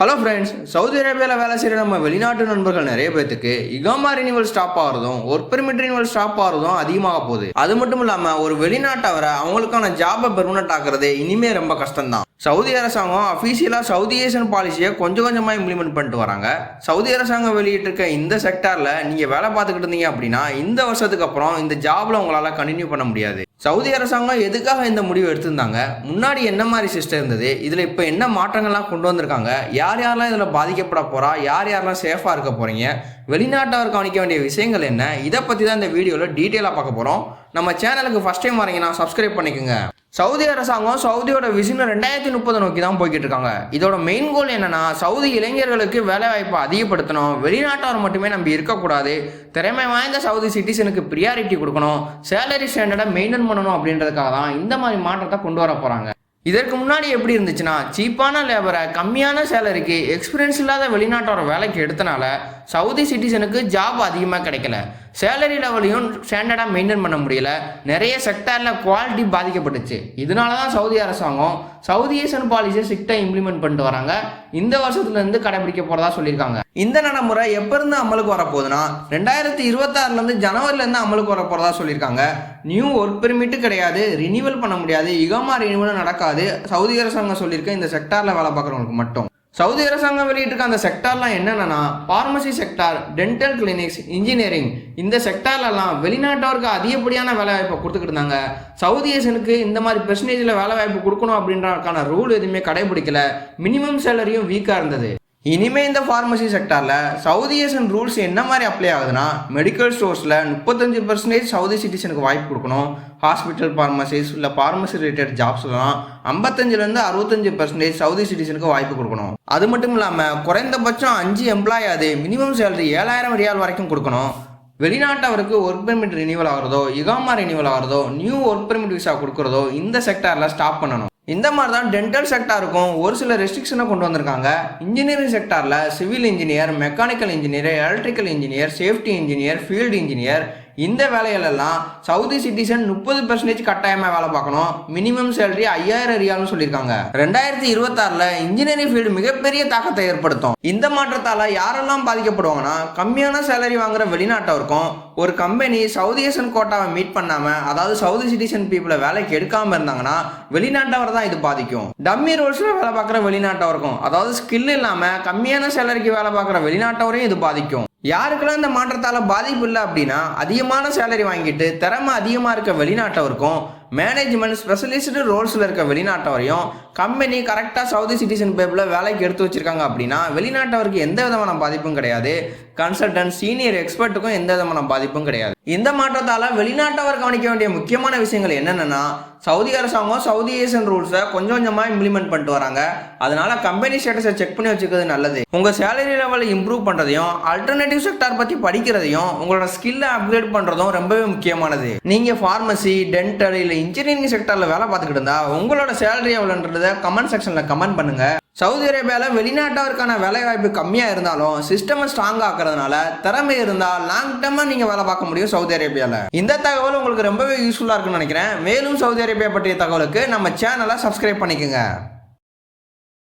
Hello friends Saudi அரேபியாவில் வேலை செய்கிற நம்ம வெளிநாட்டு நண்பர்கள் நிறைய பேர்த்துக்கு இகாமா ரினிவல் ஸ்டாப் ஆகிறதும் ஒர்க் பெர்மிட் ரினிவல் ஸ்டாப் ஆகிறதும் அதிகமாக போகுது. அது மட்டும் இல்லாமல் ஒரு வெளிநாட்டவரை அவங்களுக்கான ஜாபை பெர்மனட் ஆக்குறது இனிமே ரொம்ப கஷ்டம்தான். சவுதி அரசாங்கம் அஃபீஷியலாக சவுதி ஏஷியன் பாலிசியை கொஞ்சம் கொஞ்சமாக இம்ப்ளிமெண்ட் பண்ணிட்டு வராங்க. சவுதி அரசாங்கம் வெளியிட்டிருக்க இந்த செக்டாரில் நீங்கள் வேலை பார்த்துக்கிட்டு இருந்தீங்க அப்படின்னா இந்த வருஷத்துக்கு அப்புறம் இந்த ஜாபில் உங்களால் கண்டினியூ பண்ண முடியாது. சவுதி அரசாங்கம் எதுக்காக இந்த முடிவு எடுத்திருந்தாங்க? முன்னாடி என்ன மாதிரி சிஸ்டம் இருந்தது? இதில் இப்போ என்ன மாற்றங்கள்லாம் கொண்டு வந்திருக்காங்க? யார் யாரெல்லாம் இதில் பாதிக்கப்பட போகிறா யார் யாரெல்லாம் சேஃபாக இருக்க போகிறீங்க வெளிநாட்டவர் கவனிக்க வேண்டிய விஷயங்கள் என்ன? இதை பற்றி தான் இந்த வீடியோவில் டீட்டெயிலாக பார்க்க போகிறோம் நம்ம சேனலுக்கு ஃபஸ்ட் டைம் வரீங்கன்னா சப்ஸ்கிரைப் பண்ணிக்கோங்க. சவுதி அரசாங்கம் சவுதியோட விஷயம் ரெண்டாயிரத்தி முப்பது நோக்கி தான் போய்கிட்டு இருக்காங்க இதோட மெயின் கோல் என்னன்னா சவுதி இளைஞர்களுக்கு வேலை வாய்ப்பை அதிகப்படுத்தணும். வெளிநாட்டவர் மட்டுமே நம்பி இருக்கக்கூடாது. திறமை வாய்ந்த சவுதி சிட்டிசனுக்கு ப்ரியாரிட்டி கொடுக்கணும். சேலரி ஸ்டாண்டர்டை மெயின்டைன் பண்ணணும் அப்படின்றதுக்காக தான் இந்த மாதிரி மாற்றத்தை கொண்டு வர போகிறாங்க இதற்கு முன்னாடி எப்படி இருந்துச்சுன்னா சீப்பான லேபரை கம்மியான சேலரிக்கு எக்ஸ்பீரியன்ஸ் இல்லாத வெளிநாட்டோட வேலைக்கு எடுத்தனால சவுதி சிட்டிசனுக்கு ஜாப் அதிகமாக கிடைக்கல. சேலரி லெவலையும் ஸ்டாண்டர்டாக மெயின்டைன் பண்ண முடியல. நிறைய செக்டாரில் குவாலிட்டி பாதிக்கப்பட்டுச்சு. இதனால தான் சவுதி அரசாங்கம் சவுதி ஏசியன் பாலிசியை ஸ்ட்ரிக்டாக இம்ப்ளிமெண்ட் பண்ணிட்டு வராங்க. இந்த வருஷத்துலேருந்து கடைபிடிக்க போகிறதா சொல்லியிருக்காங்க. இந்த நடைமுறை எப்போருந்து அமலுக்கு வரப்போகுதுன்னா ரெண்டாயிரத்தி இருபத்தாறுலேருந்து ஜனவரிலேருந்து அமலுக்கு வர போகிறதா சொல்லியிருக்காங்க. நியூ ஒர்க் பெர்மிட்டு கிடையாது ரினியூவல் பண்ண முடியாது இகமா ரினியூவலும் நடக்காது. சவுதி அரசாங்கம் சொல்லியிருக்க இந்த செக்டாரில் வேலை பார்க்குறவங்களுக்கு மட்டும். சவுதி அரசாங்கம் வெளியிட்டிருக்க அந்த செக்டார்லாம் என்னென்னா pharmacy sector dental clinics engineering இந்த செக்டார்லலாம் வெளிநாட்டவருக்கு அதிகப்படியான வேலை வாய்ப்பை கொடுத்துக்கிட்டு இருந்தாங்க. சவுதி ஏசனுக்கு இந்த மாதிரி பெர்சன்டேஜில் வேலை வாய்ப்பு கொடுக்கணும் அப்படின்றதுக்கான ரூல் எதுவுமே கடைபிடிக்கல. மினிமம் சேலரியும் வீக்காக இருந்தது. இனிமே இந்த ஃபார்மசி செக்டாரில் சவுதி ஏசன் ரூல்ஸ் என்ன மாதிரி அப்ளை ஆகுதுன்னா மெடிக்கல் ஸ்டோர்ஸில் முப்பத்தஞ்சு பர்சன்டேஜ் சவுதி சிட்டிசனுக்கு வாய்ப்பு கொடுக்கணும். ஹாஸ்பிட்டல் ஃபார்மசிஸ் இல்லை ஃபார்மசி ரிலேட்டட் ஜாப்ஸ்லாம் ஐம்பத்தஞ்சிலேருந்து அறுபத்தஞ்சு பர்சன்டேஜ் சவுதி சிட்டிசனுக்கு வாய்ப்பு கொடுக்கணும். அது மட்டும் இல்லாமல் குறைந்தபட்சம் அஞ்சு எம்ப்ளாய் அது மினிமம் சேலரி ஏழாயிரம் ரியால் வரைக்கும் கொடுக்கணும். வெளிநாட்டவருக்கு ஒர்க் பெர்மிட் ரினியூவல் ஆகிறதோ இகாமா ரினியூவல் ஆகிறதோ நியூ ஒர்க் பெர்மிட் விசா கொடுக்குறதோ இந்த செக்டாரில் ஸ்டாப் பண்ணணும். இந்த மாதிரி தான் டென்டல் செக்டாருக்கும் ஒரு சில ரெஸ்ட்ரிக்ஷனை கொண்டு வந்திருக்காங்க. இன்ஜினியரிங் செக்டாரில் civil engineer mechanical engineer electrical engineer safety engineer field engineer இந்த வேலைகளெல்லாம் சவுதி சிட்டிசன் முப்பது பெர்சன்டேஜ் கட்டாயமாக வேலை பார்க்கணும். மினிமம் சேலரி ஐயாயிரம் ரியால்னு சொல்லியிருக்காங்க. ரெண்டாயிரத்தி இருபத்தாறில் இன்ஜினியரிங் ஃபீல்டு மிகப்பெரிய தாக்கத்தை ஏற்படுத்தும். இந்த மாற்றத்தால் யாரெல்லாம் பாதிக்கப்படுவாங்கன்னா கம்மியான சேலரி வாங்குற வெளிநாட்டவருக்கும் ஒரு கம்பெனி சவுதி ஏசன் கோட்டாவை மீட் பண்ணாமல் அதாவது சவுதி சிட்டிசன் பீப்புளை வேலைக்கு எடுக்காமல் இருந்தாங்கன்னா வெளிநாட்டவர் தான் இது பாதிக்கும். டம்மி ரோல்ஸில் வேலை பார்க்குற வெளிநாட்டவருக்கும் அதாவது ஸ்கில் இல்லாமல் கம்மியான சேலரிக்கு வேலை பார்க்குற வெளிநாட்டவரையும் இது பாதிக்கும். யாருக்கெல்லாம் இந்த மாற்றத்தால் பாதிப்பு இல்லை அப்படின்னா அதிகமான சேலரி வாங்கிட்டு திறமை அதிகமாக இருக்க வெளிநாட்டவருக்கும் மேனேஜ்மெண்ட் ஸ்பெஷலிஸ்டு ரோல்ஸில் இருக்க வெளிநாட்டவரையும் கம்பெனி கரெக்டாக சவுதி சிட்டிசன் பேப்பில் வேலைக்கு எடுத்து வச்சிருக்காங்க அப்படின்னா வெளிநாட்டவருக்கு எந்த விதமான பாதிப்பும் கிடையாது. கன்சல்டன்ட் சீனியர் எக்ஸ்பர்ட்டுக்கும் எந்த விதமான பாதிப்பும் கிடையாது. இந்த மாற்றத்தால் வெளிநாட்டவர் கவனிக்க வேண்டிய முக்கியமான விஷயங்கள் என்னென்னா சவுதி அரசாங்கம் சவுதி ஏசியன் ரூல்ஸை கொஞ்சம் கொஞ்சமாக இம்ப்ளிமெண்ட் பண்ணிட்டு வராங்க. அதனால கம்பெனி ஸ்டேட்டஸை செக் பண்ணி வச்சுக்கிறது நல்லது. உங்கள் சேலரி லெவலை இம்ப்ரூவ் பண்ணுறதையும் அல்டர்னேட்டிவ் செக்டார் பற்றி படிக்கிறதையும் உங்களோட ஸ்கில்லை அப்கிரேட் பண்ணுறதும் ரொம்பவே முக்கியமானது. நீங்கள் ஃபார்மசி டென்டல் இல்லை இன்ஜினியரிங் செக்டரில் வேலை பார்த்துக்கிட்டு இருந்தா உங்களோட சேலரி எவ்வளோன்றத கமெண்ட் செக்ஷனில் கமெண்ட் பண்ணுங்கள் சவுதி அரேபியாவில் வெளிநாட்டவருக்கான வேலை வாய்ப்பு கம்மியாக இருந்தாலும் சிஸ்டமை ஸ்ட்ராங் ஆக்கிறதுனால திறமை இருந்தால் லாங் டேர்மாக நீங்கள் வேலை பார்க்க முடியும் சவுதி அரேபியாவில் இந்த தகவல் உங்களுக்கு ரொம்பவே யூஸ்ஃபுல்லாக இருக்குன்னு நினைக்கிறேன். மேலும் சவுதி அரேபியா பற்றிய தகவலுக்கு நம்ம சேனலை சப்ஸ்கிரைப் பண்ணிக்கோங்க.